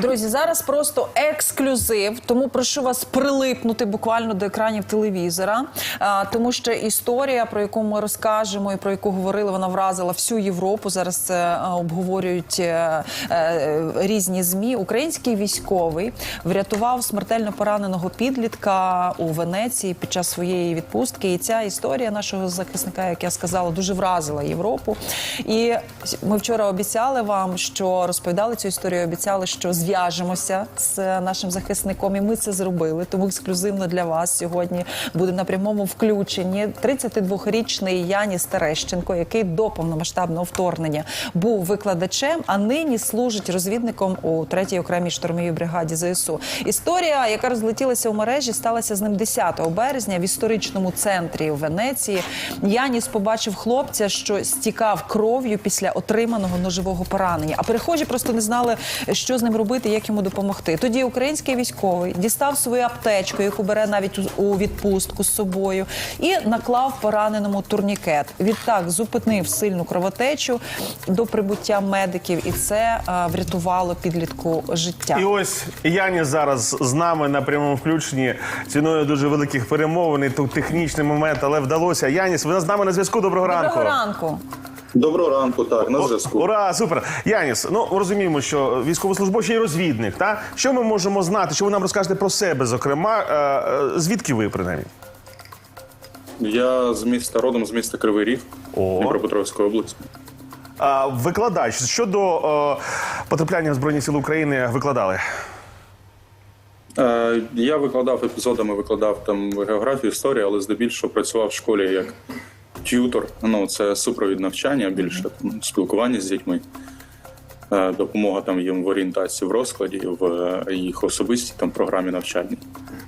Друзі, зараз просто ексклюзив, тому прошу вас прилипнути буквально до екранів телевізора, тому що історія, про яку ми розкажемо і про яку говорили, вона вразила всю Європу. Зараз це обговорюють е, е, різні змі. Український військовий врятував смертельно пораненого підлітка у Венеції під час своєї відпустки. І ця історія нашого захисника, як я сказала, дуже вразила Європу. І ми вчора обіцяли вам, що розповідали цю історію. Обіцяли, що зв'яжемося з нашим захисником, і ми це зробили. Тому ексклюзивно для вас сьогодні буде на прямому включенні 32-річний Яніс Терещенко, який до повномасштабного вторгнення був викладачем, а нині служить розвідником у 3-й окремій штурмовій бригаді ЗСУ. Історія, яка розлетілася у мережі, сталася з ним 10 березня в історичному центрі у Венеції. Яніс побачив хлопця, що стікав кров'ю після отриманого ножового поранення. А перехожі просто не знали, що з ним робити, як йому допомогти. Тоді український військовий дістав свою аптечку, яку бере навіть у- відпустку з собою, і наклав пораненому турнікет. Відтак зупинив сильну кровотечу до прибуття медиків, і це а, врятувало підлітку життя. І ось Яні зараз з нами на прямому включенні ціною дуже великих перемовин. і Тут технічний момент, але вдалося. Яніс, ви з нами на зв'язку. Доброго ранку. Доброго ранку. Доброго ранку, так, на зв'язку. Ура, супер. Яніс, ну розуміємо, що військовослужбовець і розвідник. Та що ми можемо знати? Що ви нам розкажете про себе? Зокрема, е, е, звідки ви принаймні? Я з міста родом з міста Кривий Ріг О. Дніпропетровської області. А, викладач щодо е, потрапляння в Збройні Сили України викладали. Я викладав епізодами, викладав там географію, історію, але здебільшого працював в школі як т'ютор. Ну, це супровід навчання, більше спілкування з дітьми. Е, Допомога там їм в орієнтації в розкладі, в е, їх особистій там програмі навчальній.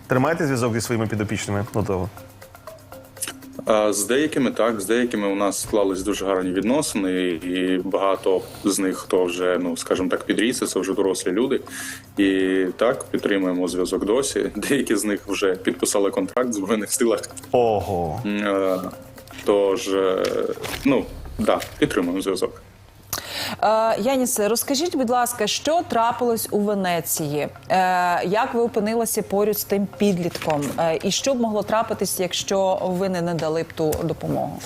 Тримаєте зв'язок зі своїми підопічними? Готово. З деякими так, з деякими у нас склались дуже гарні відносини, і багато з них, хто вже, ну скажімо так, підріс, це вже дорослі люди. І так підтримуємо зв'язок досі. Деякі з них вже підписали контракт в збройних силах. Ого. Тож, е, ну да, підтримуємо зв'язок. Е, Янісе, розкажіть, будь ласка, що трапилось у Венеції? Е, як ви опинилися поряд з тим підлітком? І що б могло трапитись, якщо ви не надали б ту допомогу?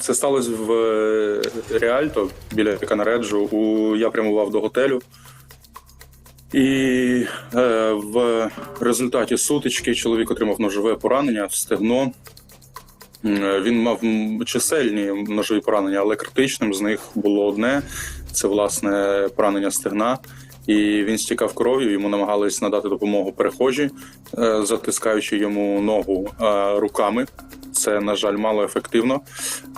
Це сталося в Реальто біля Канареджу. Я прямував до готелю. І е, в результаті сутички чоловік отримав ножове поранення в стегно. Він мав чисельні ножові поранення, але критичним з них було одне: це власне поранення стегна. І він стікав кров'ю. Йому намагались надати допомогу перехожі, е, затискаючи йому ногу е, руками. Це, на жаль, мало ефективно.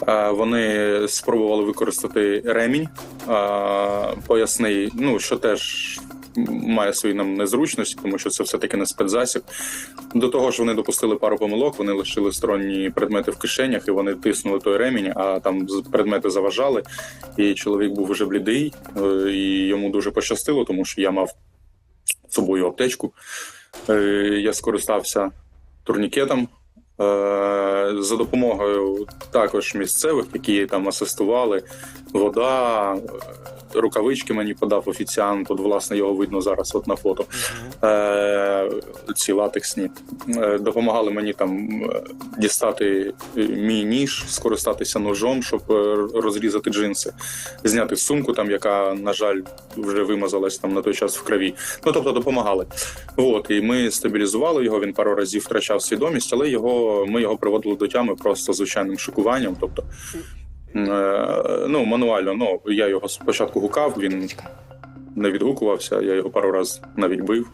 Е, Вони спробували використати ремінь е, поясний, ну що теж має свої нам незручності, тому що це все таки не спецзасіб. До того ж, вони допустили пару помилок. Вони лишили сторонні предмети в кишенях, і вони тиснули той ремінь, а там предмети заважали. І чоловік був уже блідий, е, і йому дуже пощастило, тому що я мав з собою аптечку. Е, Я скористався турнікетом. Е, За допомогою також місцевих, які там асистували, вода, е, рукавички мені подав офіціант. От, власне, його видно зараз от на фото. Е, ці латексні. Допомагали мені там дістати мій ніж, скористатися ножом, щоб розрізати джинси, зняти сумку, там, яка, на жаль, вже вимазалась там на той час в крові. Ну тобто допомагали. От і ми стабілізували його. Він пару разів втрачав свідомість, але його ми його приводили до тями просто звичайним шокуванням. Тобто, е, ну мануально, ну я його спочатку гукав, він не відгукувався. Я його пару разів навіть бив.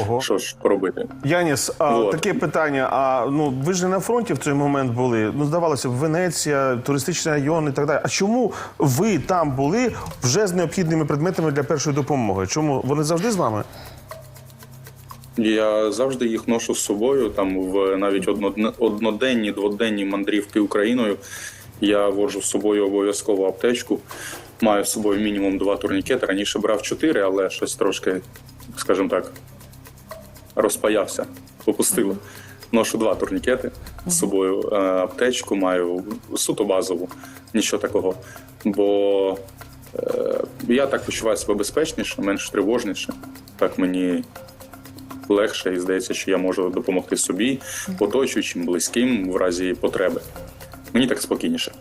Ого. Що ж поробити? Яніс, а, Вот. таке питання. А ну ви ж не на фронті в той момент були. Ну, здавалося, б, Венеція, туристичний район і так далі. А чому ви там були вже з необхідними предметами для першої допомоги? Чому вони завжди з вами? Я завжди їх ношу з собою. Там в навіть одноденні, дводенні мандрівки Україною. Я вожу з собою обов'язково аптечку. Маю з собою мінімум два турнікети. Раніше брав чотири, але щось трошки, скажімо так, розпаявся, попустило. Ношу два турнікети з собою. е, Аптечку маю суто базову, нічого такого. Бо е, я так почуваю себе безпечніше, менш тривожніше. Так мені легше і здається, що я можу допомогти собі, оточуючим, близьким в разі потреби. Мені так спокійніше.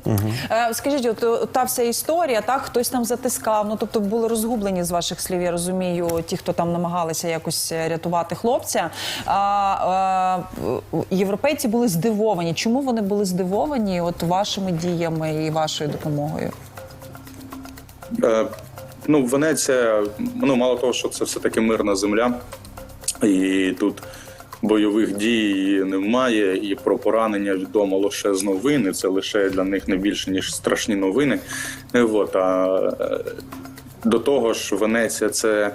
Е, Скажіть, от е, та вся історія, так хтось там затискав. Ну тобто були розгублені з ваших слів. Я розумію, ті, хто там намагалися якось е, рятувати хлопця. А е, європейці були здивовані. Чому вони були здивовані? От вашими діями і вашою допомогою? Е, ну, Венеція, ну мало того, що це все таки мирна земля, і тут бойових дій немає, і про поранення відомо лише з новин. і Це лише для них не більше ніж страшні новини. Е, От, а е, до того ж, Венеція це.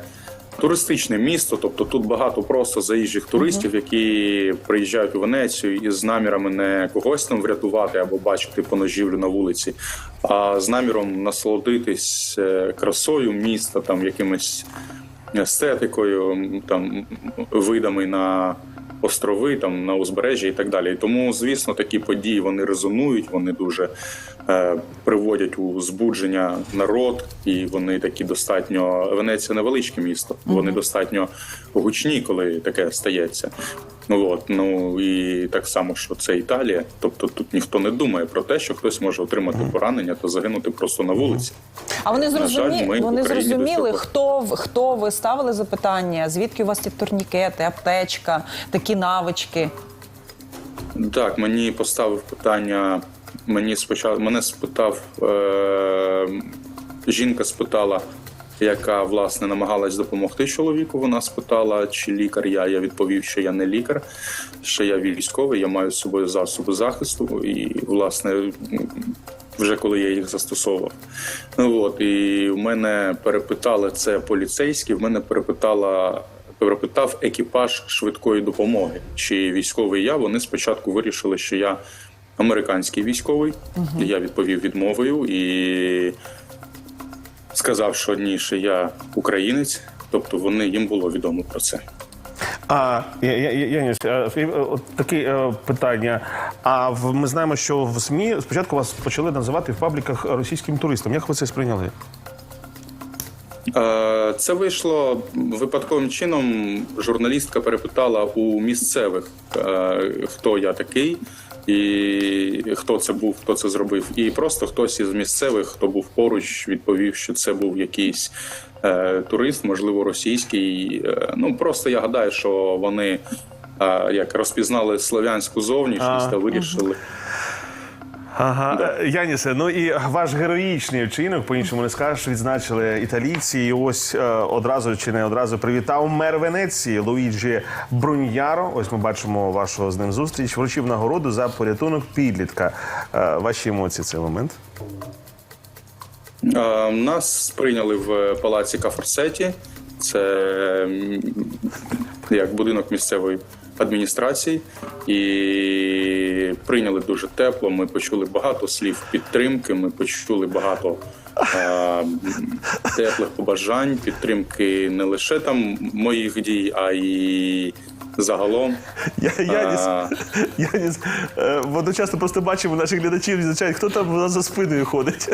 Туристичне місто, тобто тут багато просто заїжджих туристів, які приїжджають у Венецію із намірами не когось там врятувати або бачити поножівлю на вулиці, а з наміром насолодитись е, красою міста, там якимось естетикою, там видами на острови, там на узбережжі і так далі. І тому, звісно, такі події вони резонують, вони дуже е, приводять у збудження народ, і вони такі достатньо Венеція невеличке місто. Вони достатньо гучні, коли таке стається. Ну от ну і так само, що це Італія. Тобто тут ніхто не думає про те, що хтось може отримати поранення та загинути просто на вулиці. А вони На жаль, вони зрозуміли, цього- хто хто ви ставили запитання, звідки у вас ці турнікети, аптечка, такі навички. Так, мені поставив питання. Мені спочатку мене спитав е, жінка спитала, яка власне намагалась допомогти чоловіку. Вона спитала, чи лікар я. Я відповів, що я не лікар, що я військовий, я маю з собою засоби захисту, і власне. Вже коли я їх застосовував. Ну от і в мене перепитали це поліцейські. В мене перепитала перепитав екіпаж швидкої допомоги, чи військовий я. Вони спочатку вирішили, що я американський військовий. Я відповів відмовою і сказав, що ні, що я українець. Тобто вони їм було відомо про це. А я, я, я, Яніс, таке питання. А в ми знаємо, що в СМІ спочатку вас почали називати в пабліках російським туристом. Як ви це сприйняли? Е, Це вийшло випадковим чином. Журналістка перепитала у місцевих, е, хто я такий, і хто це був, хто це зробив. І просто хтось із місцевих, хто був поруч, відповів, що це був якийсь е, турист, можливо, російський. Е, Ну просто я гадаю, що вони е, як розпізнали слов'янську зовнішність та вирішили. Ага, Е, Янісе, ну і ваш героїчний вчинок, по-іншому не скажеш, відзначили італійці. І ось е, одразу чи не одразу привітав мер Венеції Луїджі Бруньяро. Ось ми бачимо вашу з ним зустріч. Вручив нагороду за порятунок підлітка. Е, ваші емоції в цей момент? Е, Нас прийняли в палаці Кафорсеті. Це як будинок місцевої адміністрації, і прийняли дуже тепло. Ми почули багато слів підтримки. Ми почули багато е, теплих побажань, підтримки не лише там моїх дій, а й загалом. Я, Яніс, А. Яніс, е, водночас просто бачимо наших глядачів, відзначають, хто там у нас за спиною ходить.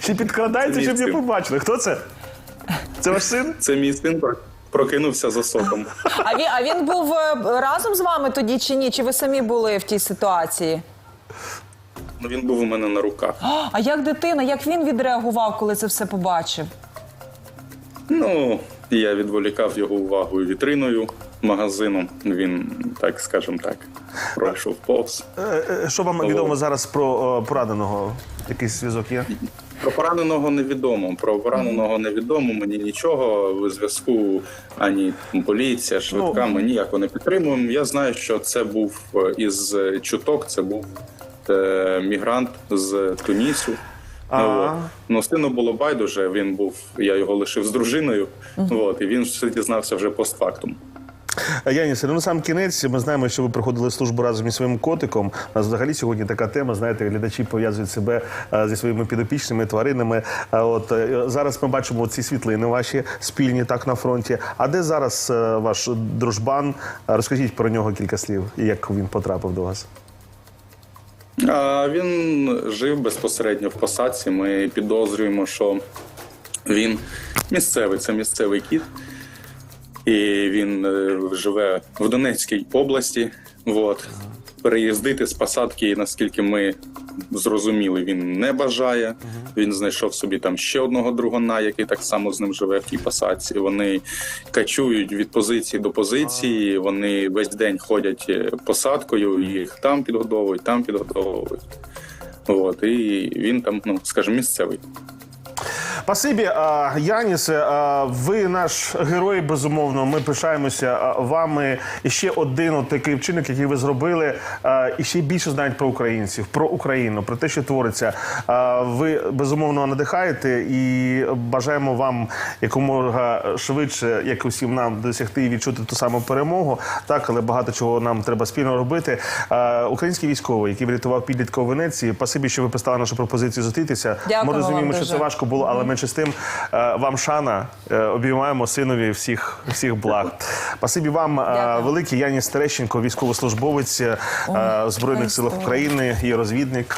Ще підкрадається, щоб не побачили. Хто це? Це ваш син? Це мій син прокинувся за соком. А він, а він був е, разом з вами тоді чи ні? Чи ви самі були в тій ситуації? Ну, Він був у мене на руках. А, А як дитина, як він відреагував, коли це все побачив? Ну, я відволікав його увагу вітриною магазину. Він, так скажем так, пройшов повз. Е, е, Що вам відомо зараз про е, пораненого? Якийсь зв'язок є? Про пораненого невідомо. Про пораненого невідомо. Мені нічого в зв'язку ані поліція, швидка. Ми ніяко не підтримуємо. Я знаю, що це був із чуток. Це був мігрант з Тунісу. Ну, от. Ну, сину було байдуже. Він був, я його лишив з дружиною. От, і він все дізнався вже постфактум. Янісе, ну на сам кінець ми знаємо, що ви проходили службу разом із своїм котиком. У нас взагалі сьогодні така тема. Знаєте, глядачі пов'язують себе е, зі своїми підопічними тваринами. А от е, зараз ми бачимо ці світлини ваші спільні так на фронті. А де зараз е, ваш дружбан? Розкажіть про нього кілька слів, як він потрапив до вас. А він жив безпосередньо в посадці. Ми підозрюємо, що Він місцевий, це місцевий кіт. І він е, живе в Донецькій області. От. Переїздити з посадки, наскільки ми зрозуміли, він не бажає. Він знайшов собі там ще одного другана, який так само з ним живе в тій посадці. Вони качують від позиції до позиції. Вони весь день ходять е, посадкою, їх там підгодовують, там підгодовують. От, і він там, ну скажімо, місцевий. Спасибі, а, Янісе. Ви наш герой, безумовно. Ми пишаємося вами. І ще один от такий вчинок, який ви зробили, і ще більше знають про українців, про Україну, про те, що твориться. Ви безумовно надихаєте і бажаємо вам якомога швидше, як усім нам, досягти і відчути ту саму перемогу. Так, але багато чого нам треба спільно робити. Український військовий, який врятував підлітка у Венеції. Спасибі, що ви писали нашу пропозицію зустрітися. Дякуємо Ми розуміємо, що це важко було, але менше з тим е, вам шана. Е, Обіймаємо синові всіх, всіх благ. Спасибі вам, е, Дякую. великий Яні Терещенко, військовослужбовець О, Збройних сил. України і розвідник.